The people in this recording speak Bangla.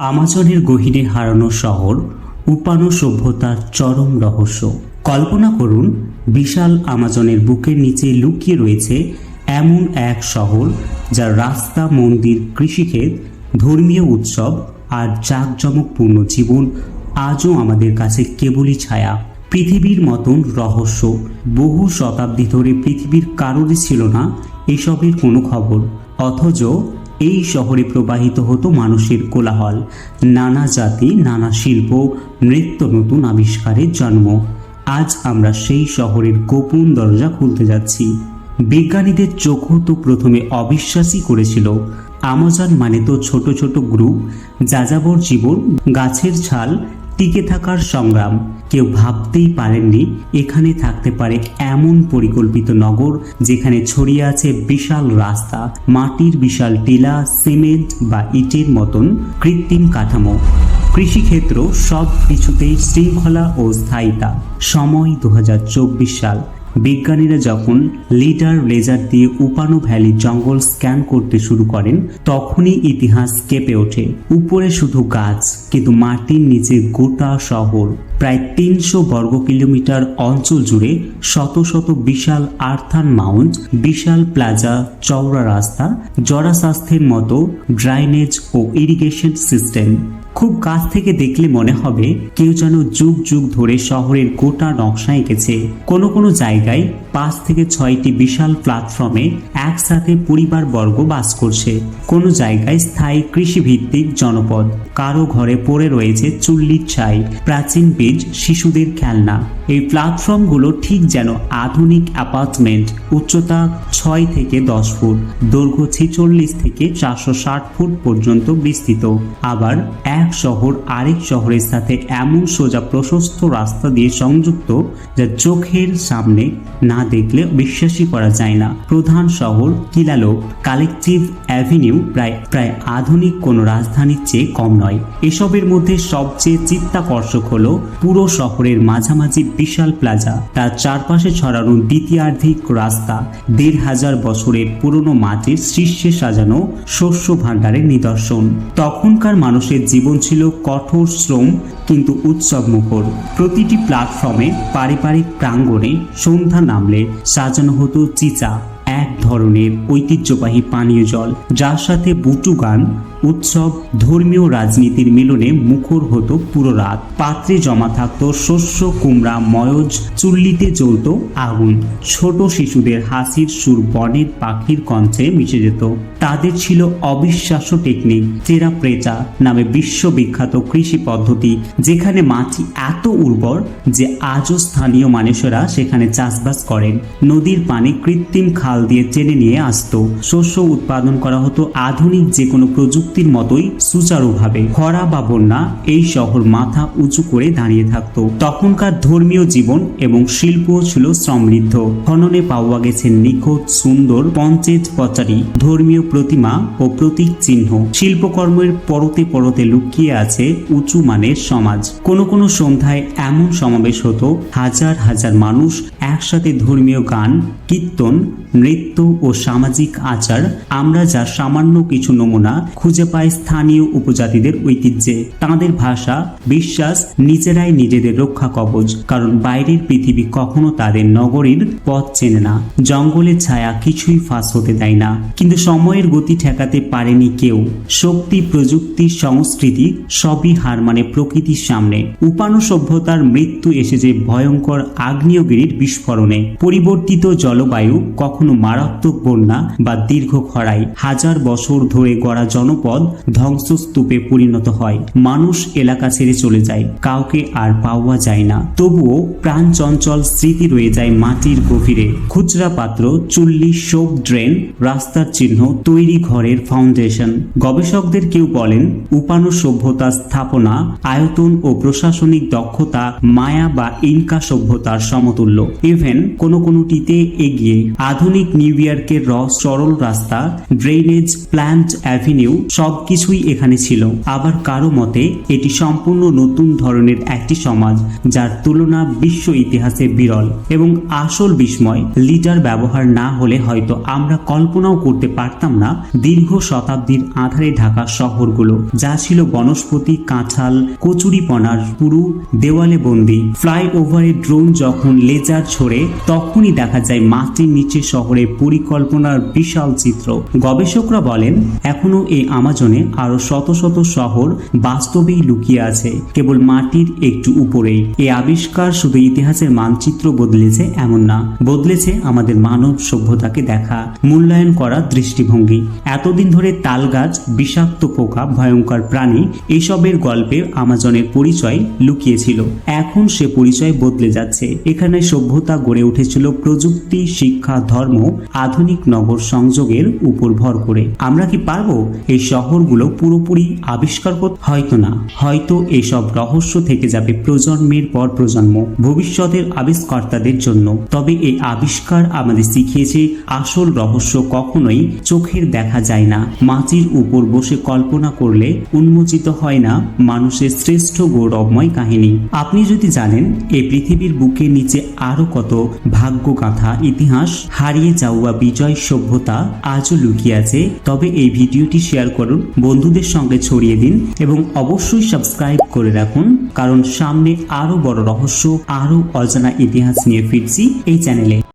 আমাজনের গহীনে হারানো শহর, উপানো সভ্যতার চরম রহস্য। কল্পনা করুন, বিশাল আমাজনের বুকের নিচে লুকিয়ে রয়েছে এমন এক শহর, যার রাস্তা, মন্দির, কৃষিক্ষেত, ধর্মীয় উৎসব আর জাঁকজমকপূর্ণ জীবন আজও আমাদের কাছে কেবলই ছায়া। পৃথিবীর মতন রহস্য। বহু শতাব্দী ধরে পৃথিবীর কারোরই ছিল না এসবের কোনো খবর। অথচ এই শহরে প্রবাহিত হতো মানুষের কোলাহল। নানা জাতি, নানা শিল্প, নৃত্য নতুন আবিষ্কারের জন্ম। আজ আমরা সেই শহরের গোপন দরজা খুলতে যাচ্ছি। বিজ্ঞানীদের চোখও তো প্রথমে অবিশ্বাসই করেছিল। আমাজন মানে তো ছোট ছোট গ্রুপ, যাযাবর জীবন, গাছের ছাল টিকে থাকার সংগ্রাম। কেউ ভাবতেই পারেননি এখানে থাকতে পারে এমন পরিকল্পিত নগর যেখানে ছড়িয়ে আছে বিশাল রাস্তা, মাটির বিশাল টিলা, সিমেন্ট বা ইটের মতন কৃত্রিম কাঠামো। কৃষিক্ষেত্র সব কিছুতেই শৃঙ্খলা ও স্থায়িতা। সময় দু হাজার চব্বিশ সাল। বিজ্ঞানীরা যখন লিডার লেজার দিয়ে উপানো ভ্যালি জঙ্গল স্ক্যান করতে শুরু করেন, তখনই ইতিহাস কেঁপে ওঠে। উপরে শুধু গাছ, কিন্তু মাটির নিচে গোটা শহর। প্রায় তিনশো বর্গ কিলোমিটার অঞ্চল জুড়ে শত শত বিশাল আর্থান মাউন্ট, বিশাল প্লাজা, চওড়া রাস্তা, জরাস্বাস্থ্যের মতো ড্রাইনেজ ও ইরিগেশন সিস্টেম। খুব কাছ থেকে দেখলে মনে হবে কেউ যেন যুগ যুগ ধরে শহরের গোটা নকশা এঁকেছে। কোনো কোনো জায়গায় পাঁচ থেকে ছয়টি বিশাল প্ল্যাটফর্মে একসাথে পরিবারবর্গ বাস করছে। কোনো জায়গায় স্থায়ী কৃষিভিত্তিক জনপদ। কারও ঘরে পড়ে রয়েছে চুল্লির ছাই, প্রাচীন বীজ, শিশুদের খেলনা। এই প্ল্যাটফর্মগুলো ঠিক যেন আধুনিক অ্যাপার্টমেন্ট, উচ্চতা ছয় থেকে দশ ফুট, দৈর্ঘ্য ছেচল্লিশ থেকে চারশো ষাট ফুট পর্যন্ত বিস্তৃত। আবার এক শহর আরেক শহরের সাথে এমন সোজা প্রশস্ত রাস্তা দিয়ে সংযুক্ত, যা চোখের সামনে না দেখলে বিশ্বাসই করা যায় না। প্রধান শহর কিলালো কালেকটিভ অ্যাভিনিউ প্রায় প্রায় আধুনিক কোনো রাজধানীর চেয়ে কম নয়। এসবের মধ্যে সবচেয়ে চিত্তাকর্ষক হল পুরো শহরের মাঝামাঝি বিশাল প্লাজা। তার চারপাশে ছড়ানো দ্বিতীয়ার্ধিক রাস্তা, দেড় হাজার বছরের পুরনো মাটির শীর্ষে সাজানো শস্য ভাণ্ডারের নিদর্শন। তখনকার মানুষের জীবন ছিল কঠোর শ্রম কিন্তু উৎসব মুখর প্রতিটি প্ল্যাটফর্মে পারিবারিক প্রাঙ্গণে সন্ধ্যা নামলে সাজানো হতো চিচা, এক ধরনের ঐতিহ্যবাহী পানীয় জল, যার সাথে বুটু গান, উৎসব, ধর্মীয় রাজনীতির মিলনে মুখর হতো পুরো রাত। পাত্রে জমা থাকতো শস্য, কুমড়া, ময়জ, চুল্লিতে জ্বলত আগুন। ছোট শিশুদের হাসির সুর বনের পাখির কণ্ঠে মিশে যেত। তাদের ছিল অবিশ্বাস্য টেকনিক চেরা প্রেচা নামে বিশ্ববিখ্যাত কৃষি পদ্ধতি, যেখানে মাটি এত উর্বর যে আজও স্থানীয় মানুষেরা সেখানে চাষবাস করেন। নদীর পানি কৃত্রিম খাল দিয়ে টেনে নিয়ে আসতো। শস্য উৎপাদন করা হতো আধুনিক যে কোনো প্রযুক্তির মতোই সুচারুভাবে। খরা বা বন্যা এই শহর মাথা উঁচু করে দাঁড়িয়ে থাকতো। তখনকার ধর্মীয় জীবন এবং শিল্পও ছিল সমৃদ্ধ। খননে পাওয়া গেছে নিখোঁজ, সুন্দর পঞ্চেজ পচারি, ধর্মীয় প্রতিমা ও প্রতীক চিহ্ন শিল্পকর্মের পরতে পরতে লুকিয়ে আছে উঁচু মানের সমাজ। কোনো কোনো সন্ধ্যায় এমন সমাবেশ হতো, হাজার হাজার মানুষ একসাথে ধর্মীয় গান, কীর্তন, নৃত্য ও সামাজিক আচার, আমরা যা সামান্য কিছু নমুনা খুঁজে পাই স্থানীয় উপজাতিদের ঐতিহ্যে। তাদের ভাষা, বিশ্বাস, নিজেরাই নিজেদের রক্ষা কবচ, কারণ বাইরের পৃথিবী কখনো তাদের নগরীর পথ চেনে না। জঙ্গলের ছায়া কিছুই ফাঁস হতে দেয় না। কিন্তু সময়ের গতি ঠেকাতে পারেনি কেউ। শক্তি, প্রযুক্তি, সংস্কৃতি সবই হার মানে প্রকৃতির সামনে। উপানো সভ্যতার মৃত্যু এসেছে ভয়ঙ্কর আগ্নেয়গিরির বিস্ফোরণে। পরিবর্তিত জলবায়ু কখনো মারাত্মক বন্যা বা দীর্ঘ খরায় হাজার বছর ধরে গড়া জনপদ ধ্বংসস্তূপে পরিণত হয়। মানুষ এলাকা ছেড়ে চলে যায়, কাউকে আর পাওয়া যায় না। তবুও প্রাণ চঞ্চল স্মৃতি রয়ে যায় মাটির গভীরে। খুচরা পাত্র, চুল্লি, শোক, ড্রেন, রাস্তার চিহ্ন তৈরি ঘরের ফাউন্ডেশন গবেষকদের কেউ বলেন, উপানো সভ্যতা স্থাপনা, আয়তন ও প্রশাসনিক দক্ষতা, মায়া বা ইনকা সভ্যতার সমতুল্য। ইভেন কোনো কোনোটিতে এগিয়ে আধুনিক নিউ ইয়র্কের রস সরল রাস্তা ড্রেনেজ প্ল্যান্ট অ্যাভিনিউ সবকিছুই এখানে ছিল। আবার কারও মতে, এটি সম্পূর্ণ নতুন ধরনের একটি সমাজ, যার তুলনা বিশ্ব ইতিহাসে বিরল এবং আসল বিস্ময় লিটার ব্যবহার না হলে হয়তো আমরা কল্পনাও করতে পারতাম না দীর্ঘ শতাব্দীর আধারে ঢাকা শহরগুলো, যা ছিল বনস্পতি, কাঁঠাল, কচুরিপনার পুরু, দেওয়ালে বন্দি। ফ্লাইওভারে ড্রোন যখন লেজার ছড়ে তখনই দেখা যায় মাটির নিচে শহরের পরিকল্পনার বিশাল চিত্র। গবেষকরা বলেন, এখনও এই আমাজনে আরও শত শত শহর বাস্তবেই লুকিয়ে আছে, কেবল মাটির একটু উপরেই। এই আবিষ্কার শুধু ইতিহাসের মানচিত্র বদলেছে এমন না, বদলেছে আমাদের মানব সভ্যতাকে দেখা, মূল্যায়ন করা দৃষ্টিভঙ্গি। এতদিন ধরে তালগাছ, বিষাক্ত পোকা, ভয়ঙ্কর প্রাণী এসবের গল্পে আমাজনের পরিচয় লুকিয়েছিল। এখন সে পরিচয় বদলে যাচ্ছে। এখানে সভ্যতা গড়ে উঠেছিল প্রযুক্তি, শিক্ষা, ধর্ম, আধুনিক নগর সংযোগের উপর ভর করে। আমরা কি পারব? এই শহরগুলো পুরোপুরি আবিষ্কার করতে হয়তো না। হয়তো এসব রহস্য থেকে যাবে প্রজন্মের পর প্রজন্ম, ভবিষ্যতের আবিষ্কর্তাদের জন্য। তবে এই আবিষ্কার আমাদের শিখিয়েছে, আসল রহস্য কখনোই চোখের দেখা যায় না। মাটির উপর বসে কল্পনা করলে উন্মোচিত হয় না মানুষের শ্রেষ্ঠ গৌরবময় কাহিনী। আপনি যদি জানেন এই পৃথিবীর বুকের নিচে আরও কত ভাগ্যগাথা ইতিহাস হারিয়ে যাওয়া বিজয় সভ্যতা আজও লুকিয়ে আছে, তবে এই ভিডিওটি শেয়ার করুন, বন্ধুদের সঙ্গে ছড়িয়ে দিন এবং অবশ্যই সাবস্ক্রাইব করে রাখুন, কারণ সামনে আরও বড় রহস্য আরও অজানা ইতিহাস নিয়ে ফিরছি এই চ্যানেলে।